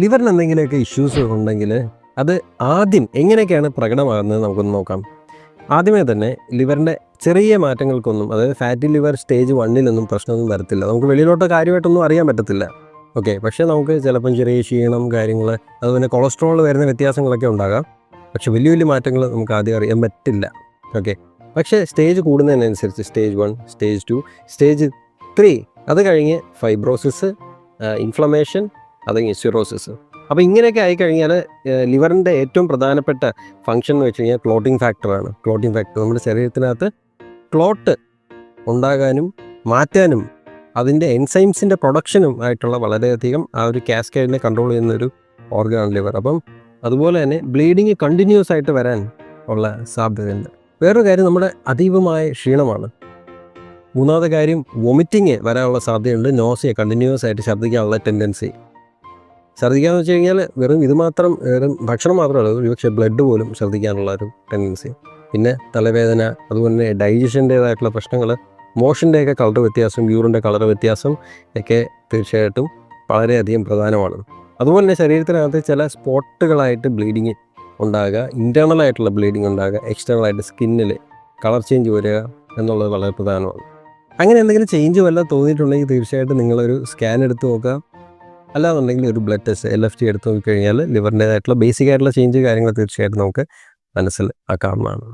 ലിവറിന് എന്തെങ്കിലുമൊക്കെ ഇഷ്യൂസ് ഉണ്ടെങ്കിൽ അത് ആദ്യം എങ്ങനെയൊക്കെയാണ് പ്രകടമാകുന്നത് നമുക്കൊന്ന് നോക്കാം. ആദ്യമേ തന്നെ ലിവറിന്റെ ചെറിയ മാറ്റങ്ങൾക്കൊന്നും അതായത് ഫാറ്റി ലിവർ സ്റ്റേജ് വണ്ണിലൊന്നും പ്രശ്നമൊന്നും വരത്തില്ല. നമുക്ക് വെളിയിലോട്ട് കാര്യമായിട്ടൊന്നും അറിയാൻ പറ്റത്തില്ല. ഓക്കെ പക്ഷേ നമുക്ക് ചിലപ്പം ചെറിയ ക്ഷീണം കാര്യങ്ങൾ അതുപോലെ കൊളസ്ട്രോൾ വരുന്ന വ്യത്യാസങ്ങളൊക്കെ ഉണ്ടാകാം. പക്ഷേ വലിയ വലിയ മാറ്റങ്ങൾ നമുക്ക് ആദ്യം അറിയാൻ പറ്റില്ല. ഓക്കെ പക്ഷേ സ്റ്റേജ് കൂടുന്നതിനനുസരിച്ച് stage one stage two stage three അത് കഴിഞ്ഞ് ഫൈബ്രോസിസ് ഇൻഫ്ലമേഷൻ അത് കഴിഞ്ഞ് സിറോസിസ് അപ്പോൾ ഇങ്ങനെയൊക്കെ ആയിക്കഴിഞ്ഞാൽ ലിവറിന്റെ ഏറ്റവും പ്രധാനപ്പെട്ട ഫംഗ്ഷൻ എന്ന് വെച്ച് കഴിഞ്ഞാൽ ക്ലോട്ടിംഗ് ഫാക്ടറാണ് ക്ലോട്ടിംഗ് ഫാക്ടർ നമ്മുടെ ശരീരത്തിനകത്ത് ക്ലോട്ട് ഉണ്ടാകാനും മാറ്റാനും അതിന്റെ എൻസൈംസിന്റെ പ്രൊഡക്ഷനും ആയിട്ടുള്ള വളരെയധികം ആ ഒരു കാസ്കേഡിനെ കൺട്രോൾ ചെയ്യുന്ന ഒരു ഓർഗനാണ് ലിവർ അപ്പം അതുപോലെ തന്നെ ബ്ലീഡിങ് കണ്ടിന്യൂസ് ആയിട്ട് വരാൻ ഉള്ള സാധ്യതയുണ്ട്. വേറൊരു കാര്യം നമ്മുടെ അതീവമായ ക്ഷീണമാണ്. മൂന്നാമത്തെ കാര്യം വൊമിറ്റിങ് വരാനുള്ള സാധ്യതയുണ്ട്. നോസിയ കണ്ടിന്യൂസ് ആയിട്ട് ഛർദ്ദിക്കാനുള്ള ടെൻഡൻസി ഛർദ്ദിക്കാന്ന് വെച്ച് കഴിഞ്ഞാൽ വെറും ഇത് മാത്രം വെറും ഭക്ഷണം മാത്രമല്ല ഒരുപക്ഷെ ബ്ലഡ് പോലും ഛർദ്ദിക്കാനുള്ള ഒരു ടെൻഡൻസി പിന്നെ തലവേദന അതുപോലെ തന്നെ ഡൈജഷന്റേതായിട്ടുള്ള പ്രശ്നങ്ങൾ മോഷന്റെയൊക്കെ കളർ വ്യത്യാസം യൂറിന്റെ കളർ വ്യത്യാസം ഒക്കെ തീർച്ചയായിട്ടും വളരെയധികം പ്രധാനമാണ്. അതുപോലെ തന്നെ ശരീരത്തിനകത്ത് ചില സ്പോട്ടുകളായിട്ട് ബ്ലീഡിങ് ഉണ്ടാകുക ഇന്റേർണൽ ആയിട്ടുള്ള ബ്ലീഡിങ് ഉണ്ടാകുക എക്സ്റ്റേണൽ ആയിട്ട് സ്കിന്നിൽ കളർ ചേഞ്ച് വരിക എന്നുള്ളത് വളരെ പ്രധാനമാണ്. അങ്ങനെ എന്തെങ്കിലും ചേഞ്ച് വല്ല തോന്നിയിട്ടുണ്ടെങ്കിൽ തീർച്ചയായിട്ടും നിങ്ങളൊരു സ്കാൻ എടുത്ത് നോക്കുക. അല്ലാന്നുണ്ടെങ്കിൽ ഒരു blood test L F T എടുത്ത് നോക്കിക്കഴിഞ്ഞാൽ ലിവറിന്റേതായിട്ടുള്ള ബേസിക് ആയിട്ടുള്ള ചേഞ്ച് കാര്യങ്ങൾ തീർച്ചയായിട്ടും നമുക്ക് മനസ്സിൽ ആക്കാവുന്നതാണ്.